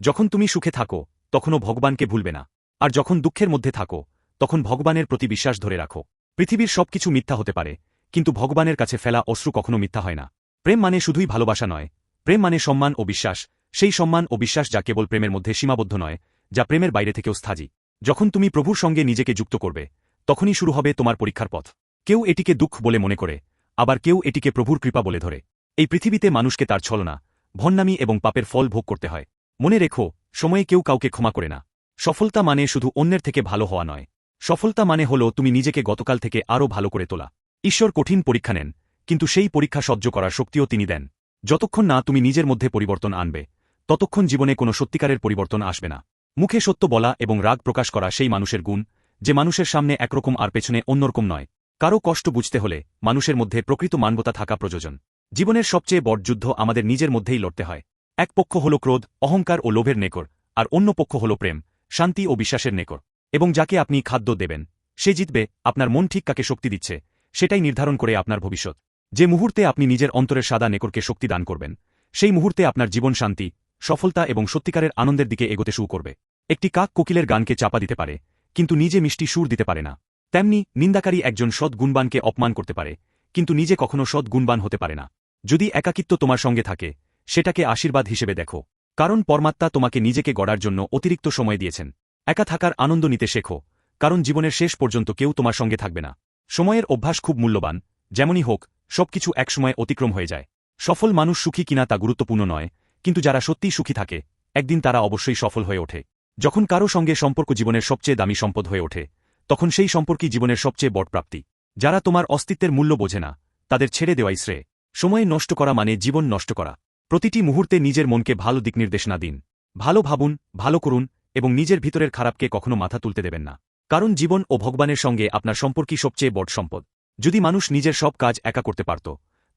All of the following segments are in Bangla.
যখন তুমি সুখে থাকো, তখনও ভগবানকে ভুলবে না। আর যখন দুঃখের মধ্যে থাকো, তখন ভগবানের প্রতি বিশ্বাস ধরে রাখো। পৃথিবীর সবকিছু মিথ্যা হতে পারে, কিন্তু ভগবানের কাছে ফেলা অশ্রু কখনো মিথ্যা হয় না। প্রেম মানে শুধুই ভালোবাসা নয়, প্রেম মানে সম্মান ও বিশ্বাস। সেই সম্মান ও বিশ্বাস যা কেবল প্রেমের মধ্যে সীমাবদ্ধ নয়, যা প্রেমের বাইরে থেকেও স্থায়ী। যখন তুমি প্রভুর সঙ্গে নিজেকে যুক্ত করবে, তখনই শুরু হবে তোমার পরীক্ষার পথ। কেউ এটিকে দুঃখ বলে মনে করে, আবার কেউ এটিকে প্রভুর কৃপা বলে ধরে। এই পৃথিবীতে মানুষকে তার ছলনা ভন্নামি এবং পাপের ফল ভোগ করতে হয়। মনে রেখো, সময়ে কেউ কাউকে ক্ষমা করে না। সফলতা মানে শুধু অন্যের থেকে ভালো হওয়া নয়। সফলতা মানে হল তুমি নিজেকে গতকাল থেকে আরও ভালো করে তোলা। ঈশ্বর কঠিন পরীক্ষা নেন, কিন্তু সেই পরীক্ষা সহ্য করার শক্তিও তিনি দেন। যতক্ষণ না তুমি নিজের মধ্যে পরিবর্তন আনবে, ততক্ষণ জীবনে কোনো সত্যিকারের পরিবর্তন আসবে না। মুখে সত্য বলা এবং রাগ প্রকাশ করা সেই মানুষের গুণ, যে মানুষের সামনে একরকম আর পেছনে অন্যরকম নয়। কারও কষ্ট বুঝতে হলে মানুষের মধ্যে প্রকৃত মানবতা থাকা প্রয়োজন। জীবনের সবচেয়ে বড় যুদ্ধ আমাদের নিজের মধ্যেই লড়তে হয়। এক পক্ষ হল ক্রোধ, অহংকার ও লোভের নেকর আর অন্য পক্ষ হল প্রেম, শান্তি ও বিশ্বাসের নেকর এবং যাকে আপনি খাদ্য দেবেন, সে জিতবে, আপনার মন ঠিক কাকে শক্তি দিচ্ছে, সেটাই নির্ধারণ করে আপনার ভবিষ্যৎ। যে মুহূর্তে আপনি নিজের অন্তরের সাদা নেকরকে শক্তি দান করবেন, সেই মুহূর্তে আপনার জীবন শান্তি, সফলতা এবং সত্যিকারের আনন্দের দিকে এগোতে শুরু করবে। একটি কাক কোকিলের গানকে চাপা দিতে পারে, কিন্তু নিজে মিষ্টি সুর দিতে পারে না। তেমনি নিন্দাকারী একজন সৎ গুণবানকে অপমান করতে পারে, কিন্তু নিজে কখনো সৎ গুণবান হতে পারে না। যদি একাকিত্ব তোমার সঙ্গে থাকে সেটাকে আশীর্বাদ হিসেবে দেখো। কারণ পরমাত্মা তোমাকে নিজেকে গড়ার জন্য অতিরিক্ত সময় দিয়েছেন। একা থাকার আনন্দ নিতে শেখো, কারণ জীবনের শেষ পর্যন্ত কেউ তোমার সঙ্গে থাকবে না। সময়ের অভ্যাস খুব মূল্যবান, যেমনই হোক, সবকিছু একসময় অতিক্রম হয়ে যায়। সফল মানুষ সুখী কিনা তা গুরুত্বপূর্ণ নয়, কিন্তু যারা সত্যিই সুখী থাকে, একদিন তারা অবশ্যই সফল হয়ে ওঠে। যখন কারও সঙ্গে সম্পর্ক জীবনের সবচেয়ে দামি সম্পদ হয়ে ওঠে, তখন সেই সম্পর্কই জীবনের সবচেয়ে বড় প্রাপ্তি। যারা তোমার অস্তিত্বের মূল্য বোঝে না, তাদের ছেড়ে দেওয়াই শ্রেয়। সময় নষ্ট করা মানে জীবন নষ্ট করা। প্রতিটি মুহূর্তে নিজের মনকে ভালো দিক নির্দেশনা দিন। ভালো ভাবুন, ভালো করুন, এবং নিজের ভিতরের খারাপকে কখনো মাথা তুলতে দেবেন না। কারণ জীবন ও ভগবানের সঙ্গে আপনার সম্পর্কই সবচেয়ে বড় সম্পদ। যদি মানুষ নিজের সব কাজ একা করতে পারত,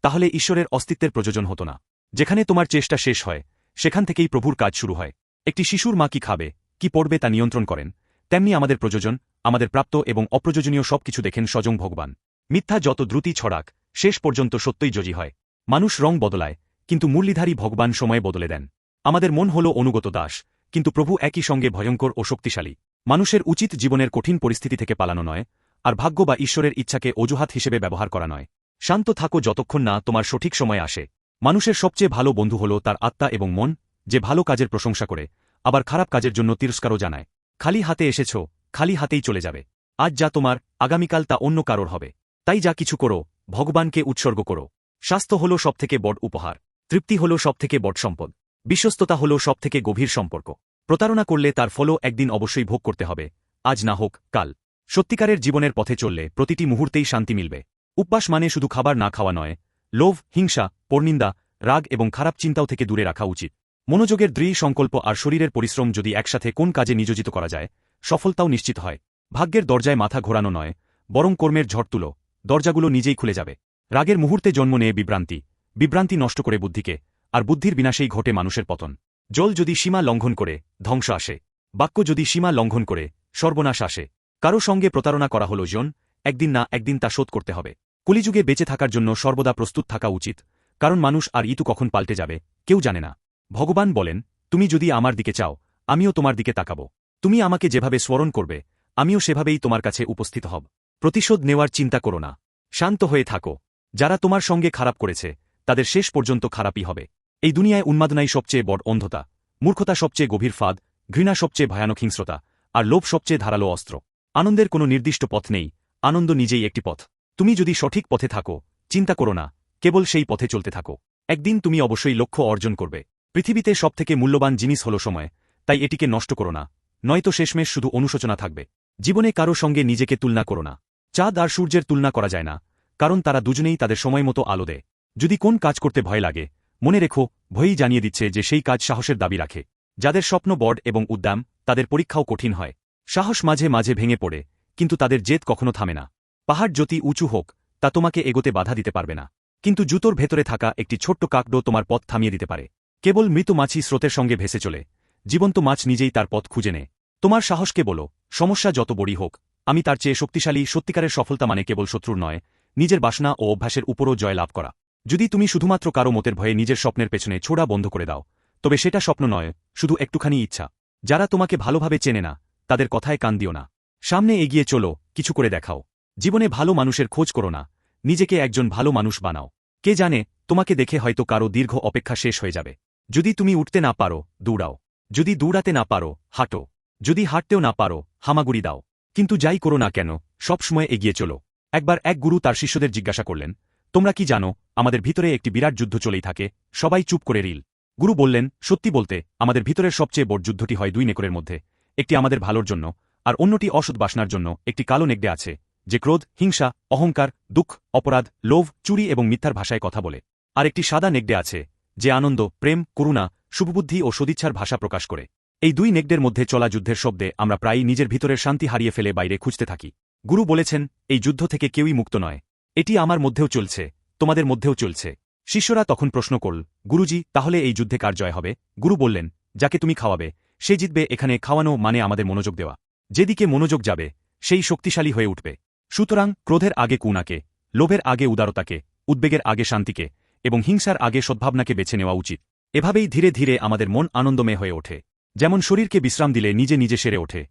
তাহলে ঈশ্বরের অস্তিত্বের প্রয়োজন হতো না। যেখানে তোমার চেষ্টা শেষ হয়, সেখান থেকেই প্রভুর কাজ শুরু হয়। একটি শিশুর মা কি খাবে, কি পড়বে তা নিয়ন্ত্রণ করেন। তেমনি আমাদের প্রযোজন, আমাদের প্রাপ্ত এবং অপ্রয়োজনীয় সবকিছু দেখেন স্বজং ভগবান। মিথ্যা যত দ্রুতি ছড়াক, শেষ পর্যন্ত সত্যই জজি হয়। মানুষ রং বদলায় কিন্তু মুরলীধারী ভগবান সময়ে বদলে দেন। আমাদের মন হল অনুগত দাস, কিন্তু প্রভু একই সঙ্গে ভয়ঙ্কর ও শক্তিশালী। মানুষের উচিত জীবনের কঠিন পরিস্থিতি থেকে পালানো নয়, আর ভাগ্য বা ঈশ্বরের ইচ্ছাকে অজুহাত হিসেবে ব্যবহার করা নয়। শান্ত থাকো যতক্ষণ না তোমার সঠিক সময় আসে। মানুষের সবচেয়ে ভালো বন্ধু হল তার আত্মা এবং মন, যে ভালো কাজের প্রশংসা করে, আবার খারাপ কাজের জন্য তিরস্কারও জানায়। খালি হাতে এসেছ, খালি হাতেই চলে যাবে। আজ যা তোমার, আগামীকাল তা অন্য কারোর হবে। তাই যা কিছু করো, ভগবানকে উৎসর্গ করো। স্বাস্থ্য হল সবথেকে বড় উপহার। তৃপ্তি হল সবথেকে বড় সম্পদ, বিশ্বস্ততা হল সবথেকে গভীর সম্পর্ক। প্রতারণা করলে তার ফলও একদিন অবশ্যই ভোগ করতে হবে, আজ না হোক কাল। সত্যিকারের জীবনের পথে চললে প্রতিটি মুহূর্তেই শান্তি মিলবে। উপবাস মানে শুধু খাবার না খাওয়া নয়, লোভ, হিংসা, পর্নিন্দা, রাগ এবং খারাপ চিন্তাও থেকে দূরে রাখা উচিত। মনোযোগের দৃঢ় সংকল্প আর শরীরের পরিশ্রম যদি একসাথে কোন কাজে নিয়োজিত করা যায়, সফলতাও নিশ্চিত হয়। ভাগ্যের দরজায় মাথা ঘোরানো নয়, বরং কর্মের ঝড় তুলো, দরজাগুলো নিজেই খুলে যাবে। রাগের মুহূর্তে জন্ম নেয় বিভ্রান্তি বিভ্রান্তি নষ্ট করে বুদ্ধিকে, আর বুদ্ধির বিনাশেই ঘটে মানুষের পতন। জল যদি সীমা লঙ্ঘন করে, ধ্বংস আসে। বাক্য যদি সীমা লঙ্ঘন করে, সর্বনাশ আসে। কারও সঙ্গে প্রতারণা করা হল জন, একদিন না একদিন তা শোধ করতে হবে। কলিযুগে বেঁচে থাকার জন্য সর্বদা প্রস্তুত থাকা উচিত, কারণ মানুষ আর ইতু কখন পাল্টে যাবে, কেউ জানে না। ভগবান বলেন, তুমি যদি আমার দিকে চাও, আমিও তোমার দিকে তাকাব। তুমি আমাকে যেভাবে স্মরণ করবে, আমিও সেভাবেই তোমার কাছে উপস্থিত হব। প্রতিশোধ নেওয়ার চিন্তা করো না। শান্ত হয়ে থাকো। যারা তোমার সঙ্গে খারাপ করেছে তাদের শেষ পর্যন্ত খারাপই হবে। এই দুনিয়ায় উন্মাদনাই সবচেয়ে বড় অন্ধতা। মূর্খতা সবচেয়ে গভীর ফাঁদ, ঘৃণা সবচেয়ে ভয়ানক হিংস্রতা, আর লোভ সবচেয়ে ধারালো অস্ত্র। আনন্দের কোনো নির্দিষ্ট পথ নেই, আনন্দ নিজেই একটি পথ। তুমি যদি সঠিক পথে থাকো, চিন্তা করো না, কেবল সেই পথে চলতে থাকো। একদিন তুমি অবশ্যই লক্ষ্য অর্জন করবে। পৃথিবীতে সবথেকে মূল্যবান জিনিস হল সময়, তাই এটিকে নষ্ট করো না। নয়তো শেষমেশ শুধু অনুশোচনা থাকবে। জীবনে কারও সঙ্গে নিজেকে তুলনা করো না। চাঁদ আর সূর্যের তুলনা করা যায় না, কারণ তারা দুজনেই তাদের সময় মতো আলো দেয়। যদি কোন কাজ করতে ভয় লাগে, মনে রেখো, ভয়ই জানিয়ে দিচ্ছে যে সেই কাজ সাহসের দাবি রাখে। যাদের স্বপ্ন বড এবং উদ্যাম তাদের পরীক্ষাও কঠিন হয়। সাহস মাঝে মাঝে ভেঙে পড়ে, কিন্তু তাদের জেদ কখনো থামে না। পাহাড় যদি উঁচু হোক, তা তোমাকে এগোতে বাধা দিতে পারবে না। কিন্তু জুতোর ভেতরে থাকা একটি ছোট্ট কাকডো তোমার পথ থামিয়ে দিতে পারে। কেবল মৃত মাছি স্রোতের সঙ্গে ভেসে চলে। জীবন্ত মাছ নিজেই তার পথ খুঁজে নেয়। তোমার সাহসকে বলো, সমস্যা যত বড়ি হোক, আমি তার চেয়ে শক্তিশালী, সত্যিকারের সফলতা মানে কেবল শত্রুর নয়, নিজের বাসনা ও অভ্যাসের উপরও জয় লাভ করা। যদি তুমি শুধুমাত্র কারও মতের ভয়ে নিজের স্বপ্নের পেছনে ছোড়া বন্ধ করে দাও, তবে সেটা স্বপ্ন নয়, শুধু একটুখানি ইচ্ছা। যারা তোমাকে ভালোভাবে চেনে না, তাদের কথায় কান দিও না। সামনে এগিয়ে চলো, কিছু করে দেখাও। জীবনে ভালো মানুষের খোঁজ করো না, নিজেকে একজন ভালো মানুষ বানাও। কে জানে, তোমাকে দেখে হয়তো কারও দীর্ঘ অপেক্ষা শেষ হয়ে যাবে। যদি তুমি উঠতে না পারো, দৌড়াও। যদি দৌড়াতে না পারো, হাঁটো। যদি হাঁটতেও না পারো, হামাগুড়ি দাও। কিন্তু যাই করো না কেন, সবসময় এগিয়ে চলো। একবার এক গুরু তার শিষ্যদের জিজ্ঞাসা করলেন, তোমরা কি জানো আমাদের ভিতরে একটি বিরাট যুদ্ধ চলেই থাকে, সবাই চুপ করে রিল। গুরু বললেন, সত্যি বলতে, আমাদের ভিতরের সবচেয়ে বড় যুদ্ধটি হয় দুই নেকরের মধ্যে, একটি আমাদের ভালোর জন্য, আর অন্যটি অসৎ বাসনার জন্য, একটি কালো নেকড়ে আছে, যে ক্রোধ, হিংসা, অহংকার, দুঃখ, অপরাধ, লোভ, চুরি এবং মিথ্যার ভাষায় কথা বলে। আর একটি সাদা নেকড়ে আছে, যে আনন্দ, প্রেম, করুণা, শুভবুদ্ধি ও সদিচ্ছার ভাষা প্রকাশ করে। এই দুই নেকড়ের মধ্যে চলা যুদ্ধের শব্দে আমরা প্রায়ই নিজের ভিতরের শান্তি হারিয়ে ফেলে বাইরে খুঁজতে থাকি। গুরু বলেছেন, এই যুদ্ধ থেকে কেউই মুক্ত নয়। এটি আমার মধ্যেও চলছে। তোমাদের মধ্যেও চলছে। শিষ্যরা তখন প্রশ্ন করল, গুরুজি, তাহলে এই যুদ্ধে কার জয় হবে? গুরু বললেন, যাকে তুমি খাওয়াবে, সে জিতবে, এখানে খাওয়ানো মানে আমাদের মনোযোগ দেওয়া। যেদিকে মনোযোগ যাবে, সেই শক্তিশালী হয়ে উঠবে। সুতরাং ক্রোধের আগে কুনাকে লোভের আগে উদারতাকে, উদ্বেগের আগে শান্তিকে, এবং হিংসার আগে সদ্ভাবনাকে বেছে নেওয়া উচিত। এভাবেই ধীরে ধীরে আমাদের মন আনন্দময় হয়ে ওঠে। যেমন শরীরকে বিশ্রাম দিলে নিজে নিজে সেরে ওঠে,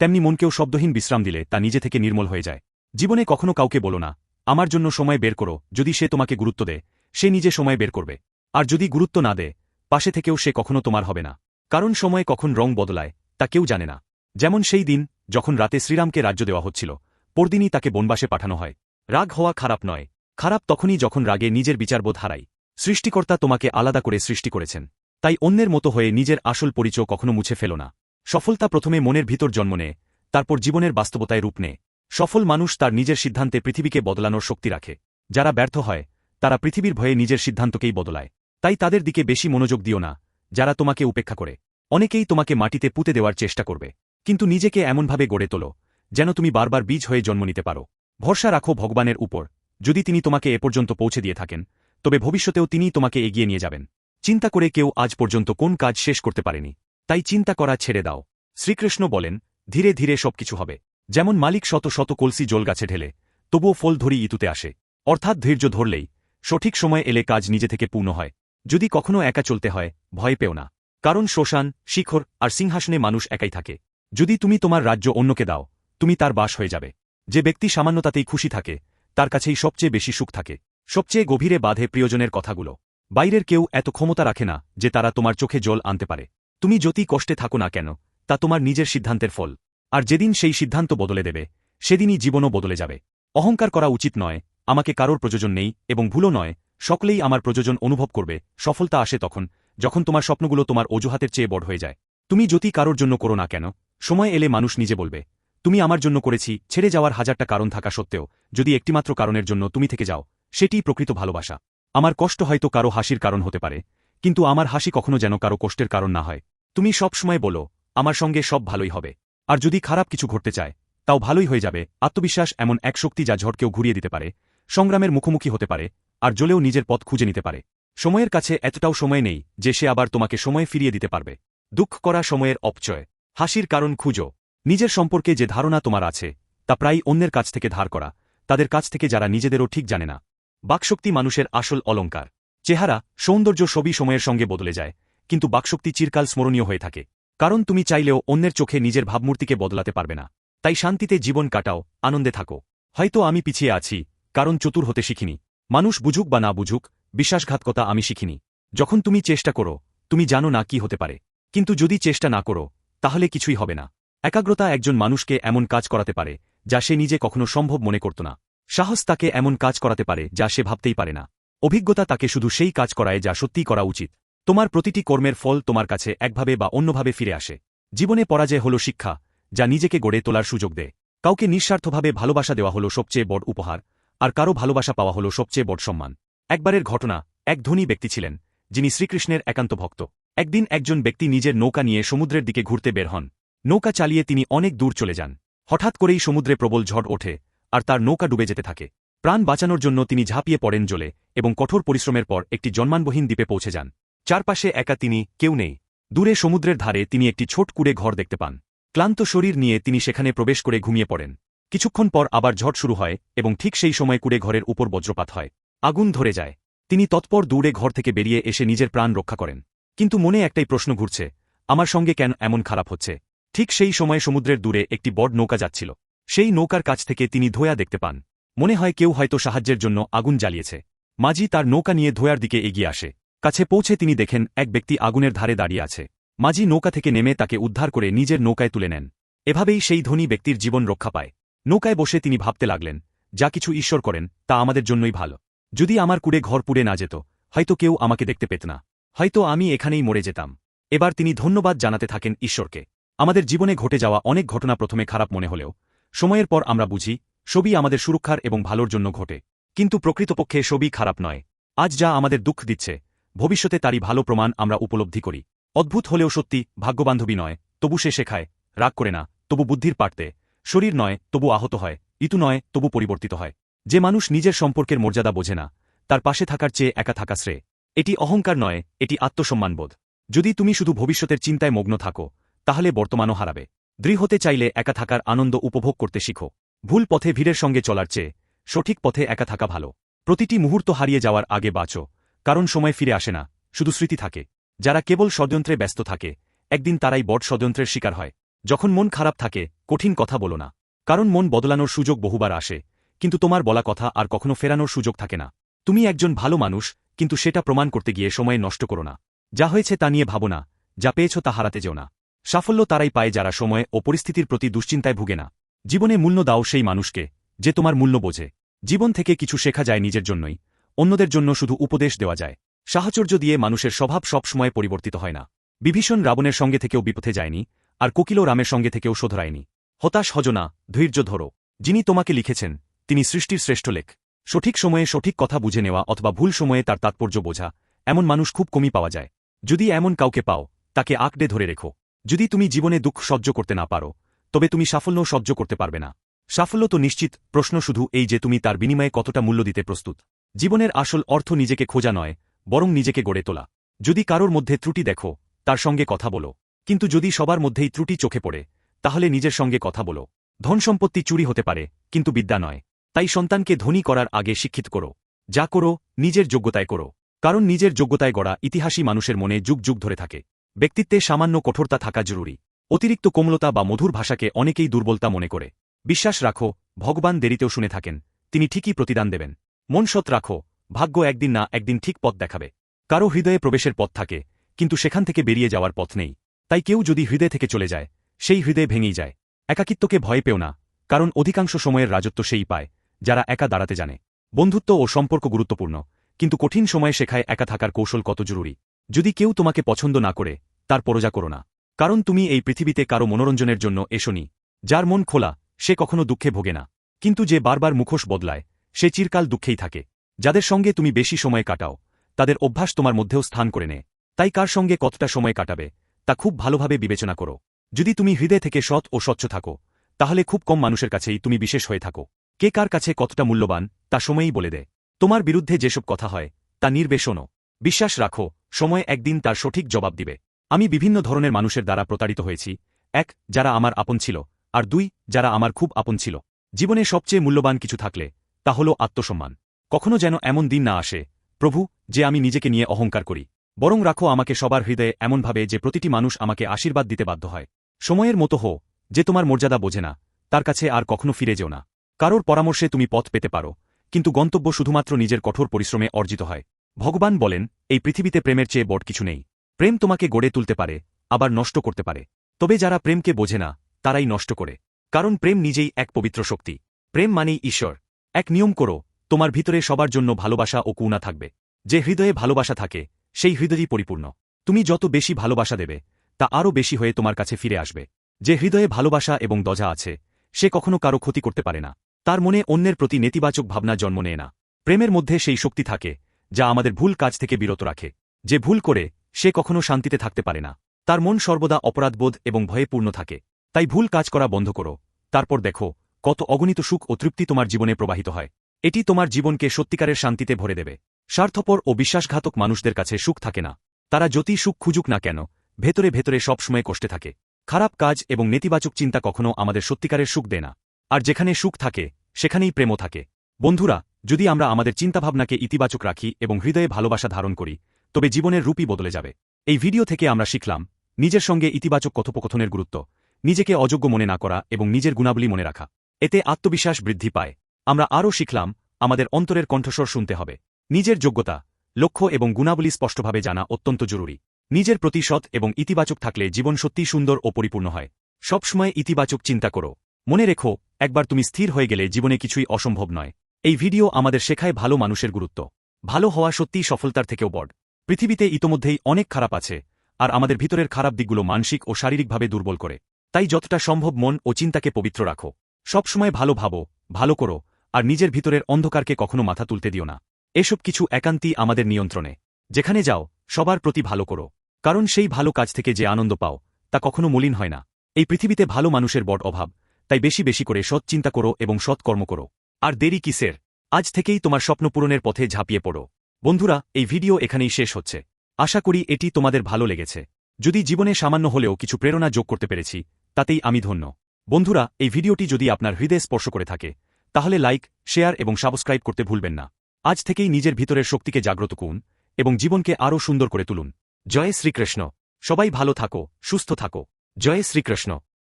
তেমনি মনকেও শব্দহীন বিশ্রাম দিলে তা নিজে থেকে নির্মল হয়ে যায়। জীবনে কখনো কাউকে বলো না আমার জন্য সময় বের করো, যদি সে তোমাকে গুরুত্ব দেয়, সে নিজে সময় বের করবে। আর যদি গুরুত্ব না দেয়, পাশে থেকেও সে কখনো তোমার হবে না। কারণ সময় কখন রং বদলায়, তা কেউ জানে না। যেমন সেই দিন, যখন রাতে শ্রীরামকে রাজ্য দেওয়া হচ্ছিল, পরদিনই তাকে বনবাসে পাঠানো হয়। রাগ হওয়া খারাপ নয়। খারাপ তখনই যখন রাগে নিজের বিচারবোধ হারাই সৃষ্টিকর্তা তোমাকে আলাদা করে সৃষ্টি করেছেন। তাই অন্যের মতো হয়ে নিজের আসল পরিচয় কখনো মুছে ফেলো না। সফলতা প্রথমে মনের ভিতর জন্ম নেয়, তারপর জীবনের বাস্তবতায় রূপ নেয়। সফল মানুষ তার নিজের সিদ্ধান্তে পৃথিবীকে বদলানোর শক্তি রাখে। যারা ব্যর্থ হয়, তারা পৃথিবীর ভয়ে নিজের সিদ্ধান্তকেই বদলায়। তাই তাদের দিকে বেশি মনোযোগ দিও না, যারা তোমাকে উপেক্ষা করে। অনেকেই তোমাকে মাটিতে পুঁতে দেওয়ার চেষ্টা করবে, কিন্তু নিজেকে এমনভাবে গড়ে তোলো, যেন তুমি বারবার বীজ হয়ে জন্ম নিতে পারো। ভরসা রাখো ভগবানের উপর, যদি তিনি তোমাকে এ পর্যন্ত পৌঁছে দিয়ে থাকেন, তবে ভবিষ্যতেও তিনিই তোমাকে এগিয়ে নিয়ে যাবেন। চিন্তা করে কেউ আজ পর্যন্ত কোন কাজ শেষ করতে পারেনি, তাই চিন্তা করা ছেড়ে দাও। শ্রীকৃষ্ণ বলেন, ধীরে ধীরে সবকিছু হবে। যেমন মালিক শত শত কলসি জল গাছে ঢেলে, তবুও ফল ধরি ইতুতে আসে। অর্থাৎ ধৈর্য ধরলেই সঠিক সময় এলে কাজ নিজে থেকে পূর্ণ হয়। যদি কখনো একা চলতে হয়, ভয় পেও না। কারণ শ্মশান, শিখর আর সিংহাসনে মানুষ একাই থাকে। যদি তুমি তোমার রাজ্য অন্যকে দাও, তুমি তার বাস হয়ে যাবে। যে ব্যক্তি সামান্যতাতেই খুশি থাকে, তার কাছেই সবচেয়ে বেশি সুখ থাকে। সবচেয়ে গভীরে বাঁধে প্রিয়জনের কথাগুলো। বাইরের কেউ এত ক্ষমতা রাখে না যে তারা তোমার চোখে জল আনতে পারে। তুমি যতই কষ্টে থাকো না কেন, তা তোমার নিজের সিদ্ধান্তের ফল। আর যেদিন সেই সিদ্ধান্ত বদলে দেবে, সেদিনই জীবনও বদলে যাবে। অহংকার করা উচিত নয়, আমাকে কারোর প্রয়োজন নেই এবং ভুলও নয়, সকলেই আমার প্রয়োজন অনুভব করবে, সফলতা আসে তখন, যখন তোমার স্বপ্নগুলো তোমার অজুহাতের চেয়ে বড় হয়ে যায়। তুমি যদি কারোর জন্য করো না কেন, সময় এলে মানুষ নিজে বলবে, তুমি আমার জন্য করেছি, ছেড়ে যাওয়ার হাজারটা কারণ থাকা সত্ত্বেও, যদি একটিমাত্র কারণের জন্য তুমি থেকে যাও, সেটিই প্রকৃত ভালোবাসা। আমার কষ্ট হয়তো কারও হাসির কারণ হতে পারে, কিন্তু আমার হাসি কখনো যেন কারও কষ্টের কারণ না হয়। তুমি সব সময় বলো, আমার সঙ্গে সব ভালোই হবে। আর যদি খারাপ কিছু ঘটতে চায়, তাও ভালোই হয়ে যাবে। আত্মবিশ্বাস এমন এক শক্তি যা ঝড়কেও ঘুরিয়ে দিতে পারে। সংগ্রামের মুখোমুখি হতে পারে, আর জ্বলেও নিজের পথ খুঁজে নিতে পারে। সময়ের কাছে এতটাও সময় নেই যে সে আবার তোমাকে সময় ফিরিয়ে দিতে পারবে। দুঃখ করা সময়ের অপচয়। হাসির কারণ খুঁজো। নিজের সম্পর্কে যে ধারণা তোমার আছে, তা প্রায় অন্যের কাছ থেকে ধার করা। তাদের কাছ থেকে যারা নিজেদেরও ঠিক জানে না। বাকশক্তি মানুষের আসল অলঙ্কার। চেহারা, সৌন্দর্য সবই সময়ের সঙ্গে বদলে যায়, কিন্তু বাকশক্তি চিরকাল স্মরণীয় হয়ে থাকে। কারণ তুমি চাইলেও অন্যের চোখে নিজের ভাবমূর্তিকে বদলাতে পারবে না। তাই শান্তিতে জীবন কাটাও, আনন্দে থাকো। হয়তো আমি পিছিয়ে আছি, কারণ চতুর হতে শিখিনি। মানুষ বুঝুক বা না বুঝুক, বিশ্বাসঘাতকতা আমি শিখিনি। যখন তুমি চেষ্টা করো, তুমি জানো না কি হতে পারে। কিন্তু যদি চেষ্টা না করো, তাহলে কিছুই হবে না। একাগ্রতা একজন মানুষকে এমন কাজ করাতে পারে, যা সে নিজে কখনো সম্ভব মনে করত না। সাহস তাকে এমন কাজ করাতে পারে, যা সে ভাবতেই পারে না। অভিজ্ঞতা তাকে শুধু সেই কাজ করায় যা সত্যিই করা উচিত। তোমার প্রতিটি কর্মের ফল তোমার কাছে একভাবে বা অন্যভাবে ফিরে আসে। জীবনে পরাজয় হল শিক্ষা, যা নিজেকে গড়ে তোলার সুযোগ দেয়। কাউকে নিঃস্বার্থভাবে ভালোবাসা দেওয়া হল সবচেয়ে বড় উপহার, আর কারও ভালোবাসা পাওয়া হল সবচেয়ে বড় সম্মান। একবারের ঘটনা, এক ধনী ব্যক্তি ছিলেন, যিনি শ্রীকৃষ্ণের একান্ত ভক্ত। একদিন একজন ব্যক্তি নিজের নৌকা নিয়ে সমুদ্রের দিকে ঘুরতে বের হন। নৌকা চালিয়ে তিনি অনেক দূর চলে যান। হঠাৎ করেই সমুদ্রে প্রবল ঝড় ওঠে, আর তার নৌকা ডুবে যেতে থাকে। প্রাণ বাঁচানোর জন্য তিনি ঝাঁপিয়ে পড়েন জলে এবং কঠোর পরিশ্রমের পর একটি জন্মানবহীন দ্বীপে পৌঁছে যান। চারপাশে একা তিনি কেউ নেই। দূরে সমুদ্রের ধারে তিনি একটি ছোট কুড়ে ঘর দেখতে পান। ক্লান্ত শরীর নিয়ে তিনি সেখানে প্রবেশ করে ঘুমিয়ে পড়েন। কিছুক্ষণ পর আবার ঝড় শুরু হয় এবং ঠিক সেই সময় কুড়ে ঘরের উপর বজ্রপাত হয়। আগুন ধরে যায়। তিনি তৎপর দূরে ঘর থেকে বেরিয়ে এসে নিজের প্রাণ রক্ষা করেন। কিন্তু মনে একটাই প্রশ্ন ঘুরছে, আমার সঙ্গে কেন এমন খারাপ হচ্ছে? ঠিক সেই সময়ে সমুদ্রের দূরে একটি বড় নৌকা যাচ্ছিল। সেই নৌকার কাছ থেকে তিনি ধোয়া দেখতে পান। মনে হয় কেউ হয়তো সাহায্যের জন্য আগুন জ্বালিয়েছে। মাঝি তার নৌকা নিয়ে ধোয়ার দিকে এগিয়ে আসে। কাছে পৌঁছে তিনি দেখেন, এক ব্যক্তি আগুনের ধারে দাঁড়িয়ে আছে। মাঝি নৌকা থেকে নেমে তাকে উদ্ধার করে নিজের নৌকায় তুলে নেন। এভাবেই সেই ধনী ব্যক্তির জীবন রক্ষা পায়। নৌকায় বসে তিনি ভাবতে লাগলেন, যা কিছু ঈশ্বর করেন, তা আমাদের জন্যই ভালো। যদি আমার কুড়ে ঘর পুড়ে না যেত, হয়তো কেউ আমাকে দেখতে পেত না। হয়তো আমি এখানেই মরে যেতাম। এবার তিনি ধন্যবাদ জানাতে থাকেন ঈশ্বরকে। আমাদের জীবনে ঘটে যাওয়া অনেক ঘটনা প্রথমে খারাপ মনে হলেও, সময়ের পর আমরা বুঝি, সবই আমাদের সুরক্ষার এবং ভালোর জন্য ঘটে। কিন্তু প্রকৃতপক্ষে সবই খারাপ নয়। আজ যা আমাদের দুঃখ দিচ্ছে ভবিষ্যতে তারই ভালো প্রমাণ আমরা উপলব্ধি করি। অদ্ভুত হলেও সত্যি, ভাগ্যবান্ধবী নয়, তবু সে শেখায়, রাগ করে না, তবু বুদ্ধির পারতে শরীর নয়, তবু আহত হয়, ইতু নয়, তবু পরিবর্তিত হয়। যে মানুষ নিজের সম্পর্কের মর্যাদা বোঝে না, তার পাশে থাকার চেয়ে একা থাকা শ্রেয়। এটি অহংকার নয়, এটি আত্মসম্মানবোধ যদি তুমি শুধু ভবিষ্যতের চিন্তায় মগ্ন থাকো, তাহলে বর্তমানও হারাবে। দৃঢ় হতে চাইলে একা থাকার আনন্দ উপভোগ করতে শিখো। ভুল পথে ভিড়ের সঙ্গে চলার চেয়ে, সঠিক পথে একা থাকা ভালো। প্রতিটি মুহূর্ত হারিয়ে যাওয়ার আগে বাঁচো। কারণ সময় ফিরে আসে না, শুধু স্মৃতি থাকে। যারা কেবল ষড়যন্ত্রে ব্যস্ত থাকে, একদিন তারাই বট ষড়যন্ত্রের শিকার হয়। যখন মন খারাপ থাকে, কঠিন কথা বলো না। কারণ মন বদলানোর সুযোগ বহুবার আসে, কিন্তু তোমার বলা কথা আর কখনো ফেরানোর সুযোগ থাকে না। তুমি একজন ভালো মানুষ, কিন্তু সেটা প্রমাণ করতে গিয়ে সময় নষ্ট করো না। যা হয়েছে তা নিয়ে ভাবো না, যা পেয়েছ তা হারাতে যেও না। সাফল্য তারাই পায় যারা সময় ও পরিস্থিতির প্রতি দুশ্চিন্তায় ভুগে না। জীবনে মূল্য দাও সেই মানুষকে, যে তোমার মূল্য বোঝে। জীবন থেকে কিছু শেখা যায় নিজের জন্যই অন্যদের জন্য শুধু উপদেশ দেওয়া যায়। সাহচর্য দিয়ে মানুষের স্বভাব সবসময় পরিবর্তিত হয় না। বিভীষণ রাবণের সঙ্গে থেকেও বিপথে যায়নি, আর কোকিলও রামের সঙ্গে থেকেও শোধরায়নি হতাশ হজনা ধৈর্য ধরো। যিনি তোমাকে লিখেছেন, তিনি সৃষ্টির শ্রেষ্ঠ লেখ। সঠিক সময়ে সঠিক কথা বুঝে নেওয়া অথবা ভুল সময়ে তার তাৎপর্য বোঝা, এমন মানুষ খুব কমই পাওয়া যায়। যদি এমন কাউকে পাও, তাকে আঁকড়ে ধরে রেখো। যদি তুমি জীবনে দুঃখ সহ্য করতে না পারো, তবে তুমি সাফল্য সহ্য করতে পারবে না। সাফল্য তো নিশ্চিত, প্রশ্ন শুধু এই যে তুমি তার বিনিময়ে কতটা মূল্য দিতে প্রস্তুত। জীবনের আসল অর্থ নিজেকে খোঁজা নয়, বরং নিজেকে গড়ে তোলা। যদি কারোর মধ্যে ত্রুটি দেখো, তার সঙ্গে কথা বলো। কিন্তু যদি সবার মধ্যেই ত্রুটি চোখে পড়ে, তাহলে নিজের সঙ্গে কথা বলো। ধন সম্পত্তি চুরি হতে পারে, কিন্তু বিদ্যা নয়। তাই সন্তানকে ধনী করার আগে শিক্ষিত করো। যা করো, নিজের যোগ্যতায় করো। কারণ নিজের যোগ্যতায় গড়া ইতিহাসী মানুষের মনে যুগ যুগ ধরে থাকে। ব্যক্তিত্বে সামান্য কঠোরতা থাকা জরুরি। অতিরিক্ত কোমলতা বা মধুর ভাষাকে অনেকেই দুর্বলতা মনে করে। বিশ্বাস রাখো, ভগবান দেরিতেও শুনে থাকেন, তিনি ঠিকই প্রতিদান দেবেন। মন সৎ রাখো, ভাগ্য একদিন না, একদিন ঠিক পথ দেখাবে। কারও হৃদয়ে প্রবেশের পথ থাকে, কিন্তু সেখান থেকে বেরিয়ে যাওয়ার পথ নেই। তাই কেউ যদি হৃদয় থেকে চলে যায়, সেই হৃদয় ভেঙেই যায়। একাকিত্বকে ভয় পেও না, কারণ অধিকাংশ সময়ের রাজত্ব সেই পায়, যারা একা দাঁড়াতে জানে। বন্ধুত্ব ও সম্পর্ক গুরুত্বপূর্ণ, কিন্তু কঠিন সময়ে শেখায় একা থাকার কৌশল কত জরুরি। যদি কেউ তোমাকে পছন্দ না করে, তার পরজা করো না। কারণ তুমি এই পৃথিবীতে কারও মনোরঞ্জনের জন্য এসোনি যার মন খোলা, সে কখনো দুঃখে ভোগে না। কিন্তু যে বারবার মুখোশ বদলায় সে চিরকাল দুঃখেই থাকে। যাদের সঙ্গে তুমি বেশি সময় কাটাও, তাদের অভ্যাস তোমার মধ্যেও স্থান করে নে। তাই কার সঙ্গে কতটা সময় কাটাবে, তা খুব ভালোভাবে বিবেচনা করো। যদি তুমি হৃদয় থেকে সৎ ও স্বচ্ছ থাকো, তাহলে খুব কম মানুষের কাছেই তুমি বিশেষ হয়ে থাকো। কে কার কাছে কতটা মূল্যবান, তা সময়ই বলে দে। তোমার বিরুদ্ধে যেসব কথা হয়, তা নির্বেশনও বিশ্বাস রাখো, সময় একদিন তার সঠিক জবাব দিবে। আমি বিভিন্ন ধরনের মানুষের দ্বারা প্রতারিত হয়েছি। এক, যারা আমার আপন ছিল। আর দুই, যারা আমার খুব আপন ছিল। জীবনে সবচেয়ে মূল্যবান কিছু থাকলে তা হল আত্মসম্মান। কখনো যেন এমন দিন না আসে, প্রভু, যে আমি নিজেকে নিয়ে অহংকার করি। বরং রাখো আমাকে সবার হৃদয়ে এমনভাবে যে প্রতিটি মানুষ আমাকে আশীর্বাদ দিতে বাধ্য হয়। সময়ের মতো হো যে তোমার মর্যাদা বোঝে না, তার কাছে আর কখনো ফিরে যেও না। কারোর পরামর্শে তুমি পথ পেতে পারো, কিন্তু গন্তব্য শুধুমাত্র নিজের কঠোর পরিশ্রমে অর্জিত হয়। ভগবান বলেন, এই পৃথিবীতে প্রেমের চেয়ে বড় কিছু নেই। প্রেম তোমাকে গড়ে তুলতে পারে, আবার নষ্ট করতে পারে। তবে যারা প্রেমকে বোঝে না, তারাই নষ্ট করে। কারণ প্রেম নিজেই এক পবিত্র শক্তি। প্রেম মানেই ঈশ্বর। এক নিয়ম করো, তোমার ভিতরে সবার জন্য ভালোবাসা ও কুনা থাকবে। যে হৃদয়ে ভালোবাসা থাকে, সেই হৃদয়ই পরিপূর্ণ। তুমি যত বেশি ভালোবাসা দেবে, তা আরও বেশি হয়ে তোমার কাছে ফিরে আসবে। যে হৃদয়ে ভালোবাসা এবং দজা আছে, সে কখনো কারও ক্ষতি করতে পারে না। তার মনে অন্যের প্রতি নেতিবাচক ভাবনা জন্ম নেয় না। প্রেমের মধ্যে সেই শক্তি থাকে, যা আমাদের ভুল কাজ থেকে বিরত রাখে। যে ভুল করে, সে কখনো শান্তিতে থাকতে পারে না। তার মন সর্বদা অপরাধবোধ এবং ভয়ে পূর্ণ থাকে। তাই ভুল কাজ করা বন্ধ করো। তারপর দেখো কত অগণিত সুখ ও তৃপ্তি তোমার জীবনে প্রবাহিত হয়। এটি তোমার জীবনকে সত্যিকারের শান্তিতে ভরে দেবে। স্বার্থপর ও বিশ্বাসঘাতক মানুষদের কাছে সুখ থাকে না। তারা যতই সুখ খুঁজুক না কেন, ভেতরে ভেতরে সবসময় কষ্টে থাকে। খারাপ কাজ এবং নেতিবাচক চিন্তা কখনো আমাদের সত্যিকারের সুখ দেয় না। আর যেখানে সুখ থাকে, সেখানেই প্রেমও থাকে। বন্ধুরা, যদি আমরা আমাদের চিন্তাভাবনাকে ইতিবাচক রাখি এবং হৃদয়ে ভালোবাসা ধারণ করি, তবে জীবনের রূপই বদলে যাবে। এই ভিডিও থেকে আমরা শিখলাম, নিজের সঙ্গে ইতিবাচক কথোপকথনের গুরুত্ব, নিজেকে অযোগ্য মনে না করা এবং নিজের গুণাবলী মনে রাখা। এতে আত্মবিশ্বাস বৃদ্ধি পায়। আমরা আরও শিখলাম, আমাদের অন্তরের কণ্ঠস্বর শুনতে হবে। নিজের যোগ্যতা, লক্ষ্য এবং গুণাবলী স্পষ্টভাবে জানা অত্যন্ত জরুরি। নিজের প্রতি সৎ এবং ইতিবাচক থাকলে জীবন সত্যিই সুন্দর ও পরিপূর্ণ হয়। সবসময় ইতিবাচক চিন্তা করো। মনে রেখো, একবার তুমি স্থির হয়ে গেলে জীবনে কিছুই অসম্ভব নয়। এই ভিডিও আমাদের শেখায় ভালো মানুষের গুরুত্ব। ভালো হওয়া সত্যিই সফলতার থেকেও বড়। পৃথিবীতে ইতোমধ্যেই অনেক খারাপ আছে, আর আমাদের ভিতরের খারাপ দিকগুলো মানসিক ও শারীরিকভাবে দুর্বল করে। তাই যতটা সম্ভব মন ও চিন্তাকে পবিত্র রাখো। সবসময় ভালো ভাবো, ভালো করো, আর নিজের ভিতরের অন্ধকারকে কখনো মাথা তুলতে দিও না। এসব কিছু একান্তই আমাদের নিয়ন্ত্রণে। যেখানে যাও, সবার প্রতি ভালো করো। কারণ সেই ভালো কাজ থেকে যে আনন্দ পাও, তা কখনো মলিন হয় না। এই পৃথিবীতে ভালো মানুষের বড় অভাব, তাই বেশি বেশি করে সৎ চিন্তা করো এবং সৎ কর্ম করো। আর দেরি কিসের? আজ থেকেই তোমার স্বপ্ন পূরণের পথে ঝাঁপিয়ে পড়ো। বন্ধুরা, এই ভিডিও এখানেই শেষ হচ্ছে। আশা করি এটি তোমাদের ভালো লেগেছে। যদি জীবনে সামান্য হলেও কিছু প্রেরণা যোগ করতে পেরেছি, তাতেই আমি ধন্য। বন্ধুরা, এই ভিডিওটি যদি আপনার হৃদয় স্পর্শ করে থাকে, তাহলে লাইক, শেয়ার এবং সাবস্ক্রাইব করতে ভুলবেন না। আজ থেকেই নিজের ভিতরের শক্তিকে জাগ্রত করুন এবং জীবনকে আরও সুন্দর করে তুলুন। জয় শ্রীকৃষ্ণ। সবাই ভালো থাকো, সুস্থ থাকো। জয় শ্রীকৃষ্ণ।